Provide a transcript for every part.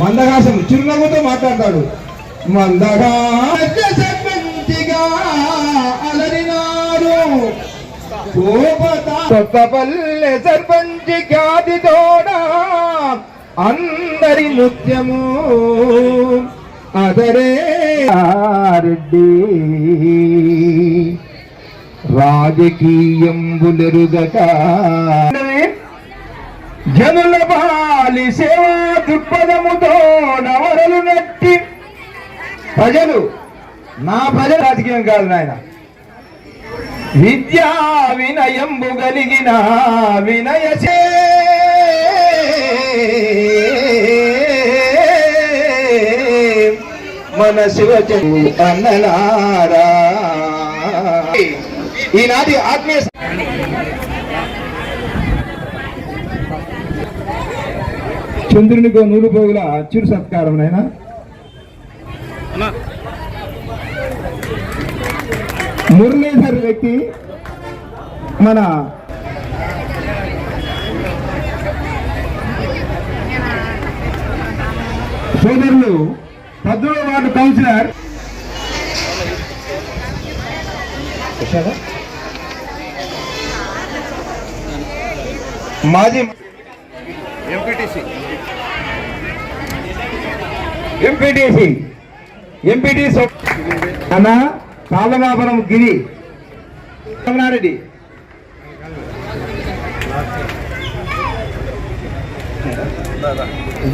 మందహాసం చిరునవ్వుతో మాట్లాడతాడు. మందహాసంతిగా అలరినాడు. కొత్తపల్లె సర్పంచ్ ఖ్యాతి తోడ అందరి నృత్యము. అదరే రెడ్డి రాజకీయంబులెరుగట. జనుల బాలి సేవా దృక్పథముతో నవరలు నెట్టి. ప్రజలు నా ప్రజలు రాజకీయం కాదు నాయన. విద్యా వినయంబు కలిగిన వినయచే మన శివచు అన్నలారా ఈనాటి ఆత్మీయ చంద్రునికో నూరు పోగుల చిరు సత్కారం నాయనా? మురళీధర్ వ్యక్తి మన సోదరులు పద్మూడవ వార్డు కౌన్సిలర్. మాజీ ఎంపీటీసీ. ఎంపీటీసీ అన్న కాలనాపురం గిరి. రమణారెడ్డి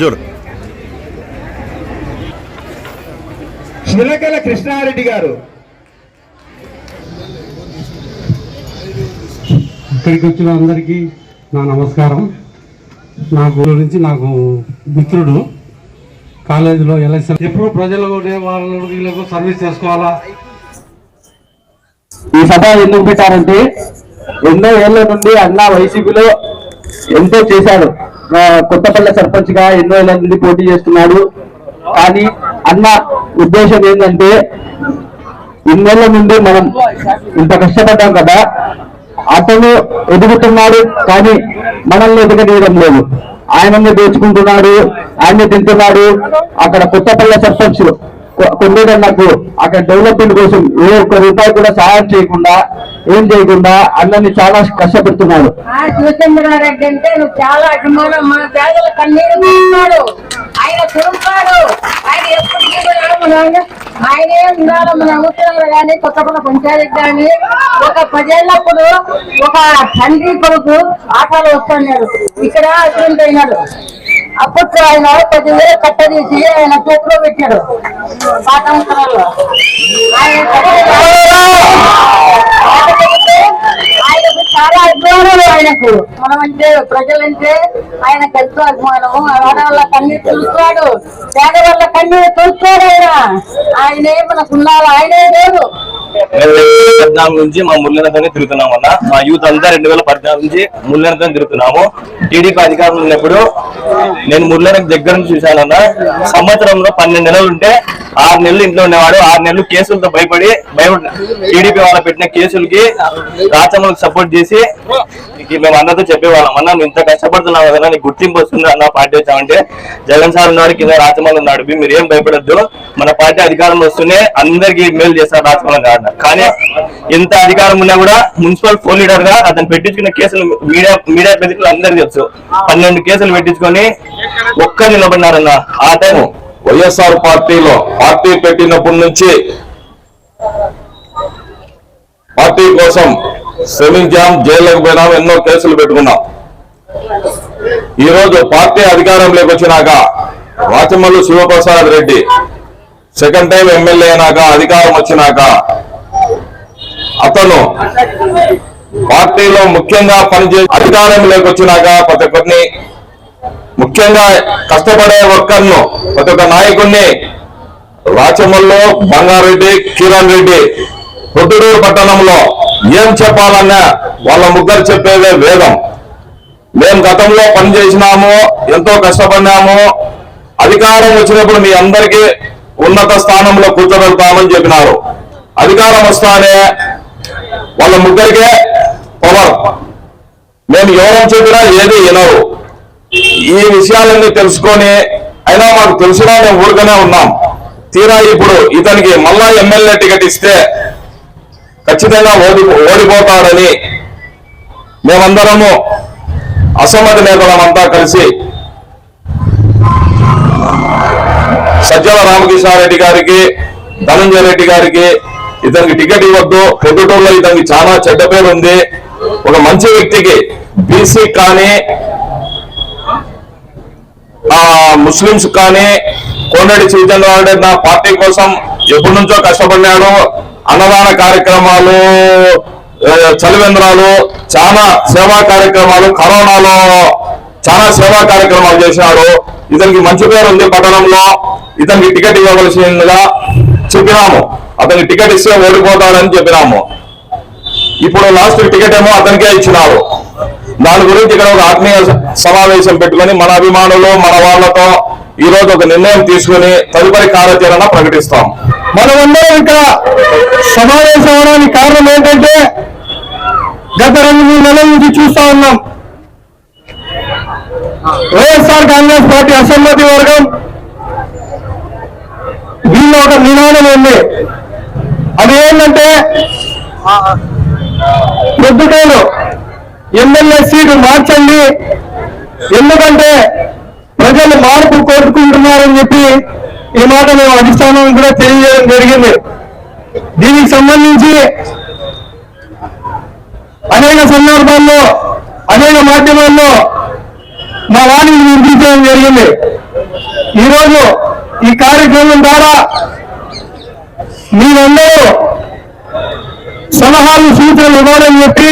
చూడు చిలకల కృష్ణారెడ్డి గారు. ఇక్కడికి వచ్చిన అందరికీ నా నమస్కారం. నా గురించి నాకు మిత్రుడు కాలేజీలో ఎలక్షన్ ఎప్పుడు ప్రజలు వాళ్ళకు వీళ్ళకు సర్వీస్ చేసుకోవాలా? ఈ సభ ఎందుకు పెట్టారంటే ఎన్నో ఏళ్ళ నుండి అన్న వైసీపీలో ఎంతో చేశాడు. కొత్తపల్లె సర్పంచ్గా ఎన్నో ఏళ్ళ నుండి పోటీ చేస్తున్నాడు. కానీ అన్న ఉద్దేశం ఏంటంటే ఇన్నేళ్ళ నుండి మనం ఇంత కష్టపడ్డాం కదా అతను ఎదుగుతున్నాడు కానీ మనల్ని ఎదగనీయడం లేదు. ఆయనని దోచుకుంటున్నాడు ఆయనే తింటున్నాడు. అక్కడ కొత్తపల్లె సర్పంచ్ నాకు అక్కడ డెవలప్మెంట్ కోసం ఏ ఒక్క రూపాయి కూడా సహాయం చేయకుండా ఏం చేయకుండా అన్నని చాలా కష్టపెడుతున్నాడు. ఆ అంటే నువ్వు చాలా అభిమానం. మన పేదల కన్నీరు ఆయన ఆయన? ఆయనే ఉండాలి మన ఊపిలో కానీ కొత్తపల్లి పంచాయతీ కానీ ఒక పదేళ్ళప్పుడు ఒక తండ్రి కొడుకు ఆటలు వస్తున్నాడు. ఇక్కడ అటువంటి అయినాడు అప్పట్లో ఆయన పదివేలు కట్టదీసి ఆయన చేతిలో పెట్టాడు. పాఠంలో ఆయన చాలా అభిమానులు ఆయనకు. మనం అంటే ప్రజలంటే ఆయనకు ఎంతో అభిమానము. ఆడవాళ్ళ కన్నీరు చూస్తాడు పేదవాళ్ళ కన్నీరు చూస్తాడు ఆయన. ఆయనే మనకు ఉండాలి ఆయనే లేదు పద్నాలుగు నుంచి మా ముళ్ళనతోనే తిరుగుతున్నాం అన్న. మా యూత్ అంతా రెండు వేల పద్నాలుగు నుంచి ముళ్ళనతో తిరుగుతున్నాము. టీడీపీ అధికారంలో ఉన్నప్పుడు నేను ముళ్ళనకు దగ్గర నుంచి చూశానన్న. సంవత్సరంలో పన్నెండు నెలలు ఉంటే ఆరు నెలలు ఇంట్లో ఉండేవాడు ఆరు నెలలు కేసులతో భయపడి భయపడి టీడీపీ వాళ్ళ పెట్టిన కేసులకి రాచమ్మలకు సపోర్ట్ చేసి మేము అందరితో చెప్పేవాళ్ళం. అన్న నువ్వు ఇంత కష్టపడుతున్నావు కదా నీకు గుర్తింపు వస్తుంది? అన్న పార్టీ వచ్చామంటే జగన్ సార్ ఉన్నాడు కింద రాచమల్ ఉన్నాడు. మీరు ఏం భయపడద్దు. మన పార్టీ అధికారంలో వస్తూనే అందరికి మేలు చేస్తారు రాచమల్ గారు కానీ ఎంత అధికారం ఉన్నా కూడా మున్సిపల్ ఫోన్ లీడర్గా అతను పెట్టించుకున్న కేసులు మీడియా మీడియా ప్రతినిధులు అందరికీ తెలుసు. పన్నెండు కేసులు పెట్టించుకొని ఒక్కరు నిలబడినారన్న. ఆ టైం వైఎస్ఆర్ పార్టీలో పార్టీ పెట్టినప్పటి నుంచి పార్టీ కోసం శ్రమించాం జైల్లోకి పోయినాం ఎన్నో కేసులు పెట్టుకున్నాం. ఈ రోజు పార్టీ అధికారంలోకి వచ్చినాక Rachamallu Sivaprasad Reddy second time MLA అయినాక అధికారం వచ్చినాక అతను పార్టీలో ముఖ్యంగా పనిచేసి అధికారంలోకి వచ్చినాక ప్రతి ఒక్కరిని ముఖ్యంగా కష్టపడే వర్కర్ను ప్రతి ఒక్క నాయకుడిని రాచమల్లో బంగారెడ్డి కిరణ్ రెడ్డి పొద్దుడూరు పట్టణంలో ఏం చెప్పాలన్నా వాళ్ళ ముగ్గురు చెప్పేదే వేదం. మేము గతంలో పనిచేసినాము ఎంతో కష్టపడినాము. అధికారం వచ్చినప్పుడు మీ అందరికీ ఉన్నత స్థానంలో కూర్చోబెడతామని చెప్పినారు. అధికారం వస్తానే వాళ్ళ ముగ్గురికే పవర్. మేము ఎవరం చెప్పినా ఏది వినరు. ఈ విషయాలన్నీ తెలుసుకొని అయినా మాకు తెలిసినా మేము ఊరుగానే ఉన్నాం. తీరా ఇప్పుడు ఇతనికి మళ్ళా ఎమ్మెల్యే టికెట్ ఇస్తే ఖచ్చితంగా ఓడి ఓడిపోతాడని మేమందరము అసమ్మతి నేతలమంతా కలిసి సజ్జల రామకృష్ణారెడ్డి గారికి ధనంజయ రెడ్డి గారికి ఇతనికి టికెట్ ఇవ్వద్దు. పొద్దుటూరులో ఇతనికి చాలా చెడ్డ పేరు ఉంది ఒక మంచి వ్యక్తికి బీసీ కానీ ముస్లింస్ కానీ కోనరెడ్డి చైతన్య రెడ్డి నా పార్టీ కోసం ఎప్పటి నుంచో కష్టపడినాడు. అన్నదాన కార్యక్రమాలు చలివేంద్రాలు చాలా సేవా కార్యక్రమాలు కరోనాలో చాలా సేవా కార్యక్రమాలు చేసినాడు ఇతనికి మంచి పేరు ఉంది పట్టణంలో. ఇతనికి టికెట్ ఇవ్వవలసిందిగా చెప్పినాము. అతనికి టికెట్ ఇస్తే ఓడిపోతాడని చెప్పినాము. ఇప్పుడు లాస్ట్ టికెట్ ఏమో అతనికే ఇచ్చినారు. దాని గురించి ఇక్కడ ఒక ఆత్మీయ సమావేశం పెట్టుకొని మన అభిమానులు మన వాళ్ళతో ఈ రోజు ఒక నిర్ణయం తీసుకుని తదుపరి కార్యాచరణ ప్రకటిస్తాం. మనమందరం ఇక్కడ సమావేశం అవడానికి కారణం ఏంటంటే గత రెండు మూడు నెలల నుంచి చూస్తా ఉన్నాం. వైఎస్ఆర్ కాంగ్రెస్ పార్టీ అసమ్మతి వర్గం దీనిలో ఒక నినాదం ఉంది. అది ఏంటంటే ప్రొద్దుటూరు ఎమ్మెల్యే సీటు మార్చండి. ఎందుకంటే ప్రజలు మార్పు కోరుకుంటున్నారని చెప్పి ఈ మాట మేము అధిష్టానం కూడా తెలియజేయడం జరిగింది. దీనికి సంబంధించి అనేక సందర్భాల్లో అనేక మాధ్యమాల్లో మా వాణిని వినిపించడం జరిగింది. ఈరోజు ఈ కార్యక్రమం ద్వారా మీరందరూ సలహాలు సూచనలు ఇవ్వాలని చెప్పి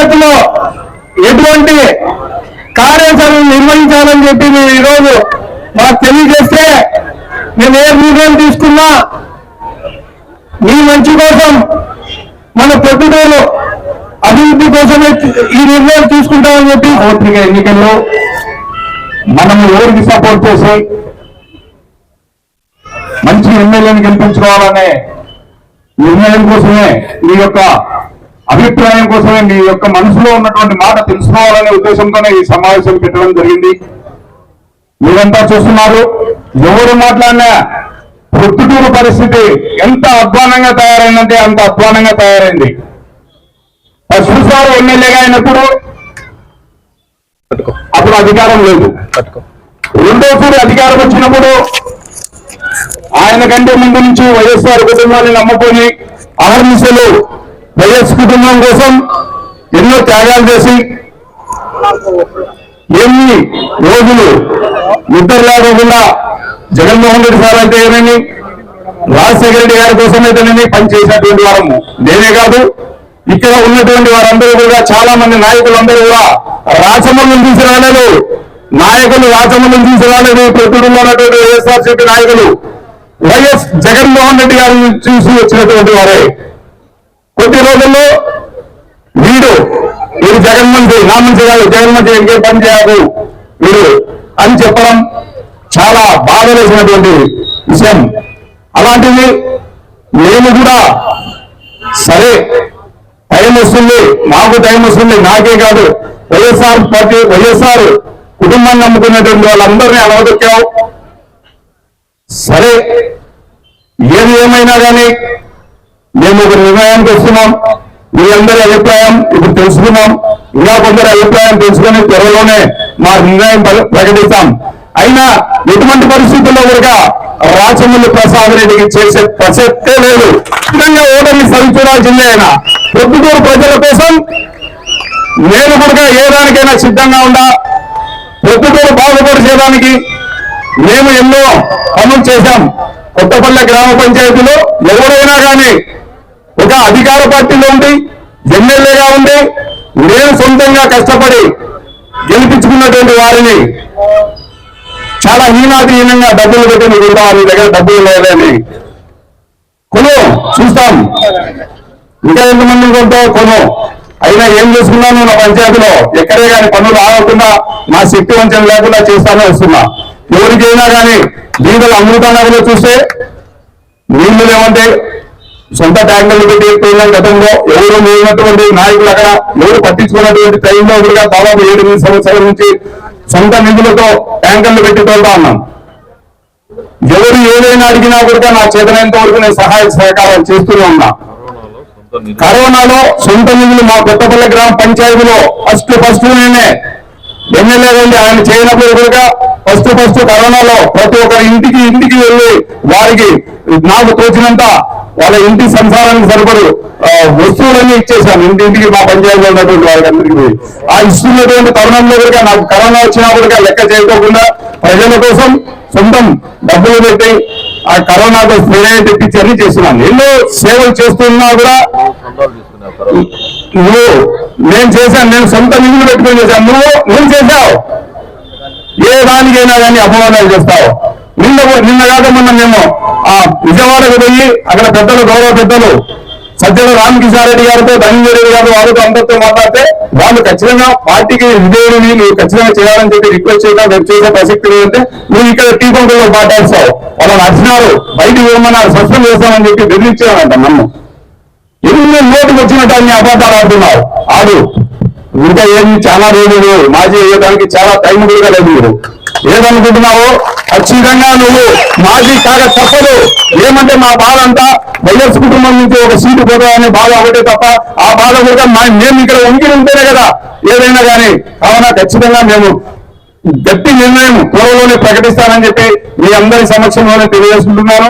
భవిష్యత్తులో ఎటువంటి కార్యాచరణ నిర్వహించాలని చెప్పి మేము ఈరోజు మాకు తెలియజేస్తే మేము ఏ నిర్ణయం తీసుకున్నా మీ మంచి కోసం మన పొద్దుటూరు అభివృద్ధి కోసమే ఈ నిర్ణయం తీసుకుంటామని చెప్పి పౌత్రిక ఎన్నికల్లో మనము ఎవరికి సపోర్ట్ చేసి మంచి ఎమ్మెల్యేని గెలిపించుకోవాలనే నిర్ణయం కోసమే మీ యొక్క అభిప్రాయం కోసమే మీ యొక్క మనసులో ఉన్నటువంటి మాట తెలుసుకోవాలనే ఉద్దేశంతోనే ఈ సమావేశం పెట్టడం జరిగింది. మీరంతా చూస్తున్నారు ఎవరు మాట్లాడినా ప్రొద్దుటూరు పరిస్థితి ఎంత అధ్వానంగా తయారైందంటే అంత అధ్వానంగా తయారైంది. ఫస్ట్సారి ఎమ్మెల్యేగా అయినప్పుడు అప్పుడు అధికారం లేదు. రెండోసారి అధికారం వచ్చినప్పుడు ఆయన కంటే ముందు నుంచి వైఎస్ఆర్ కుటుంబాన్ని నమ్ముకొని అహర్నిశలు వైఎస్ కుటుంబం కోసం ఎన్నో త్యాగాలు చేసి ఎన్ని రోజులు ఇద్దరు లేకుండా జగన్మోహన్ రెడ్డి సార్ అంటే ఏమని రాజశేఖర రెడ్డి గారి కోసం అయితేనేమి పనిచేసినటువంటి వారము. నేనే కాదు ఇక్కడ ఉన్నటువంటి వారందరూ కూడా చాలా మంది నాయకులందరూ కూడా రాచమల్ని తీసి రాలేదు. నాయకులు రాచమల్ని తీసి రాలేదు. ప్రతిలో ఉన్నటువంటి వైఎస్ఆర్సీపీ నాయకులు వైఎస్ జగన్మోహన్ రెడ్డి గారిని చూసి వచ్చినటువంటి వారే. కొద్ది రోజుల్లో వీడు వీడు జగన్మంత్రి నా మంత్రి కాదు జగన్మంత్రి ఇంకేం పని చేయదు వీడు అని చెప్పడం చాలా బాధ వేసినటువంటి విషయం. అలాంటిది నేను కూడా సరే టైం వస్తుంది నాకు టైం వస్తుంది నాకే కాదు వైఎస్ఆర్ పార్టీ వైఎస్ఆర్ కుటుంబాన్ని నమ్ముకున్నటువంటి వాళ్ళందరినీ అలవదొక్కావు సరే ఏది ఏమైనా కానీ మేము ఒక నిర్ణయానికి వస్తున్నాం. మీ అందరి అభిప్రాయం ఇప్పుడు తెలుసుకున్నాం. ఇంకా కొందరు అభిప్రాయం తెలుసుకుని త్వరలోనే మా నిర్ణయం ప్ర- ప్రకటిస్తాం. అయినా ఎటువంటి పరిస్థితుల్లో కూడా రాచమల్లి ప్రసాద్ రెడ్డికి చేసే ప్రసక్తే లేదు. ఖచ్చితంగా ఓటమి సరిచూడాల్సిందే ఆయన పొద్దుటూరు ప్రజల కోసం నేను కూడా ఏ దానికైనా సిద్ధంగా ఉండా? పొద్దుటూరు బాగుపరిచేదానికి మేము ఎన్నో పనులు చేశాం. కొత్తపల్లె గ్రామ పంచాయతీలో ఎవరైనా కానీ ఒక అధికార పార్టీలో ఉండి ఎమ్మెల్యేగా ఉండి నేను సొంతంగా కష్టపడి గెలిపించుకున్నటువంటి వారిని చాలా హీనాధీనంగా డబ్బులు పెట్టి కూడా మీ దగ్గర డబ్బులు లేదని కొను చూస్తాం. ఇంకా ఎంతమంది కొంటావు కొను. అయినా ఏం చేసుకున్నాను నా పంచాయతీలో ఎక్కడే కానీ పనులు ఆగకుండా నా శక్తి వంచన లేకుండా చేస్తానే వస్తున్నా. ఎవరికైనా కానీ దీంట్లో అమృత నగర్లో చూస్తే నీళ్ళు లేవంటే సొంత ట్యాంకులు పెట్టి పోయిన గతంలో ఎవరు లేనటువంటి నాయకులు అక్కడ ఎవరు పట్టించుకున్నటువంటి టైంలో కూడా దాదాపు ఏడు ఎనిమిది సంవత్సరాల నుంచి సొంత నిధులతో ట్యాంకర్లు పెట్టి తోలుతా ఉన్నాం. ఎవరు ఏదైనా అడిగినా కూడా నా చేతనైనంత వరకు నేను సహాయ సహకారాలు చేస్తూనే ఉన్నా. కరోనాలో సొంత నిధులు మా కొత్తపల్లి గ్రామ పంచాయతీలో ఫస్ట్ ఫస్ట్ నేనే. ఎమ్మెల్యే వెళ్ళి ఆయన చేయనప్పుడు కూడా ఫస్ట్ ఫస్ట్ కరోనాలో ప్రతి ఒక్క ఇంటికి ఇంటికి వెళ్ళి వారికి నాకు తోచినంత వాళ్ళ ఇంటి సంసారానికి సరిపడు వస్తువులన్నీ ఇచ్చేసాను ఇంటింటికి మా పంచాయతీలో ఉన్నటువంటి వాళ్ళందరికీ ఆ ఇస్తున్నటువంటి తరుణంలో కూడా నాకు కరోనా వచ్చినప్పుడు లెక్క చేయకోకుండా ప్రజల కోసం సొంతం డబ్బులు పెట్టి ఆ కరోనాతో స్ప్రే తెప్పించి అన్ని చేస్తున్నాను. ఎన్నో సేవలు చేస్తున్నా కూడా నువ్వు నేను చేశాను నేను సొంత నిధులు పెట్టుకొని చేశాను. నువ్వు నువ్వు చేశావు. ఏ దానికైనా కానీ అపవాదాలు చేస్తావు. నిన్న నిన్న కాక మొన్న మేము ఆ విజయవాడకు పోయి అక్కడ పెద్దలు గౌరవ పెద్దలు సజ్జల రామకృష్ణారెడ్డి గారితో ధనంజయ రెడ్డి గారు వాళ్ళతో అందరితో మాట్లాడితే వాళ్ళు ఖచ్చితంగా పార్టీకి విధేయుడిని నువ్వు ఖచ్చితంగా చేయాలని చెప్పి రిక్వెస్ట్ చేయడం రేపు చేసే ప్రసక్తి లేదంటే నువ్వు ఇక్కడ టీ పంపులో మాట్లాడుతావు వాళ్ళని అర్చినారు బయటికి పోమన్నారు సస్పెండ్ చేస్తామని చెప్పి బెదిరించానంట నన్ను. ఎన్ని నోటుకు వచ్చినట్టు అన్ని అబద్ధాలు ఆడుతున్నావు ఆడు ఇంకా ఏమి చాలా రోజులు మాజీ వేయడానికి చాలా టైం కూడా లేదు మీరు. ఏదనుకుంటున్నావు ఖచ్చితంగా నువ్వు మాజీ కాక తప్పదు. ఏమంటే మా బాధ అంతా వైఎస్ కుటుంబం నుంచి ఒక సీటు పోతామనే బాధ ఒకటే తప్ప ఆ బాధ కూడా మా- మేము ఇక్కడ ఉంగి ఉంటేనే కదా. ఏదైనా కానీ కావున ఖచ్చితంగా మేము గట్టి నిర్ణయం త్వరలోనే ప్రకటిస్తానని చెప్పి మీ అందరి సమక్షంలోనే తెలియజేసుకుంటున్నాను.